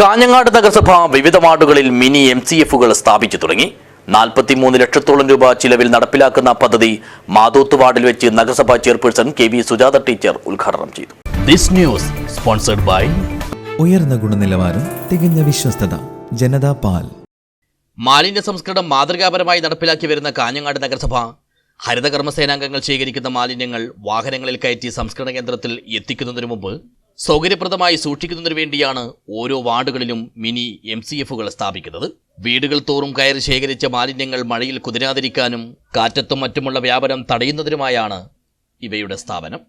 കാഞ്ഞങ്ങാട് നഗരസഭ വിവിധ വാർഡുകളിൽ മിനി എം സി എഫുകൾ സ്ഥാപിച്ചു തുടങ്ങി. നാൽപ്പത്തിമൂന്ന് ലക്ഷത്തോളം രൂപ ചിലവിൽ നടപ്പിലാക്കുന്ന പദ്ധതി മാതോത്ത് വാർഡിൽ വെച്ച് നഗരസഭാ chairperson K V Sujatha teacher ഉദ്ഘാടനം ചെയ്തു. ദിസ് ന്യൂസ് സ്പോൺസർഡ് ബൈ ഉയർന്ന ഗുണനിലവാരം തികഞ്ഞ വിശ്വസ്തത ജനതാ പാൽ. മാലിന്യ സംസ്കരണം മാതൃകാപരമായി നടപ്പിലാക്കി വരുന്ന കാഞ്ഞങ്ങാട് നഗരസഭ ഹരിതകർമ്മസേനാംഗങ്ങൾ ശേഖരിക്കുന്ന മാലിന്യങ്ങൾ വാഹനങ്ങളിൽ കയറ്റി സംസ്കരണ കേന്ദ്രത്തിൽ എത്തിക്കുന്നതിനു മുമ്പ് സൗകര്യപ്രദമായി സൂക്ഷിക്കുന്നതിനു വേണ്ടിയാണ് ഓരോ വാർഡുകളിലും മിനി എം സി എഫുകൾ സ്ഥാപിക്കുന്നത്. വീടുകൾ തോറും കയറി ശേഖരിച്ച മാലിന്യങ്ങൾ മഴയിൽ കുതിരാതിരിക്കാനും കാറ്റത്തും മറ്റുമുള്ള വ്യാപനം തടയുന്നതിനുമായാണ് ഇവയുടെ സ്ഥാപനം.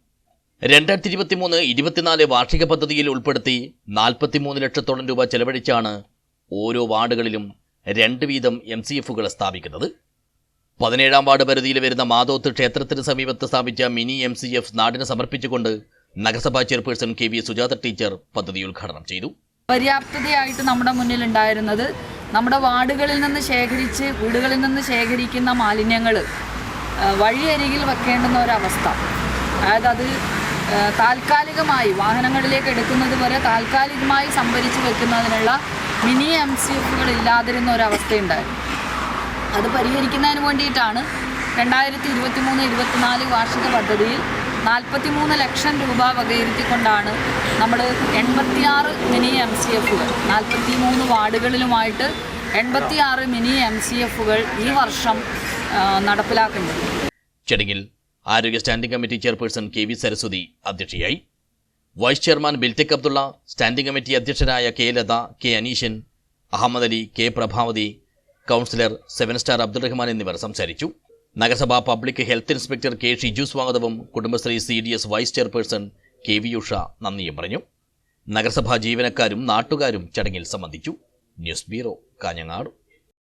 രണ്ടായിരത്തി ഇരുപത്തിമൂന്ന് ഇരുപത്തിനാല് വാർഷിക പദ്ധതിയിൽ ഉൾപ്പെടുത്തി നാൽപ്പത്തിമൂന്ന് ലക്ഷത്തോളം രൂപ ചെലവഴിച്ചാണ് ഓരോ വാർഡുകളിലും രണ്ട് വീതം എം സി എഫുകൾ സ്ഥാപിക്കുന്നത്. പതിനേഴാം വാർഡ് പരിധിയിൽ വരുന്ന മാതോത്ത് ക്ഷേത്രത്തിന് സമീപത്ത് സ്ഥാപിച്ച മിനി എം സി എഫ് നാടിന് സമർപ്പിച്ചുകൊണ്ട് നഗരസഭാ chairperson K V Sujatha teacher പദ്ധതി ഉദ്ഘാടനം ചെയ്തു. പര്യാപ്തതയായിട്ട് നമ്മുടെ മുന്നിൽ ഉണ്ടായിരുന്നത് നമ്മുടെ വാർഡുകളിൽ നിന്ന് ശേഖരിച്ച് വീടുകളിൽ നിന്ന് ശേഖരിക്കുന്ന മാലിന്യങ്ങൾ വഴിയരികിൽ വെക്കേണ്ടുന്ന ഒരവസ്ഥ. അതായത് അത് താൽക്കാലികമായി വാഹനങ്ങളിലേക്ക് എടുക്കുന്നത് വരെ താൽക്കാലികമായി സംഭരിച്ച് വെക്കുന്നതിനുള്ള മിനി എം സി എഫുകൾ ഇല്ലാതിരുന്ന ഒരവസ്ഥയുണ്ടായിരുന്നു. അത് പരിഹരിക്കുന്നതിന് വേണ്ടിയിട്ടാണ് രണ്ടായിരത്തി ഇരുപത്തി മൂന്ന് ഇരുപത്തിനാല് വാർഷിക പദ്ധതിയിൽ നാൽപ്പത്തി മൂന്ന് ലക്ഷം രൂപ വകയിരുത്തിക്കൊണ്ടാണ് നമ്മൾ എൺപത്തിയാറ് മിനി എം സി എഫുകൾ നാൽപ്പത്തി മൂന്ന് വാർഡുകളിലുമായിട്ട് എൺപത്തിയാറ് മിനി എം സി എഫുകൾ ഈ വർഷം നടപ്പിലാക്കുന്നുണ്ട്. ചടങ്ങിൽ ആരോഗ്യ standing committee chairperson K V Saraswathi അധ്യക്ഷയായി. Vice chairman Biltech Abdulla standing committee അധ്യക്ഷരായ K Latha K Aneeshan Ahammad Ali K Prabhavathi councillor seven star Abdul Rahman എന്നിവർ സംസാരിച്ചു. നഗരസഭാ public health inspector K Shiju സ്വാഗതവും Kudumbashree C D S vice chairperson K V Usha നന്ദിയും പറഞ്ഞു. നഗരസഭാ ജീവനക്കാരും നാട്ടുകാരും ചടങ്ങിൽ സംബന്ധിച്ചു. News bureau Kanhangad.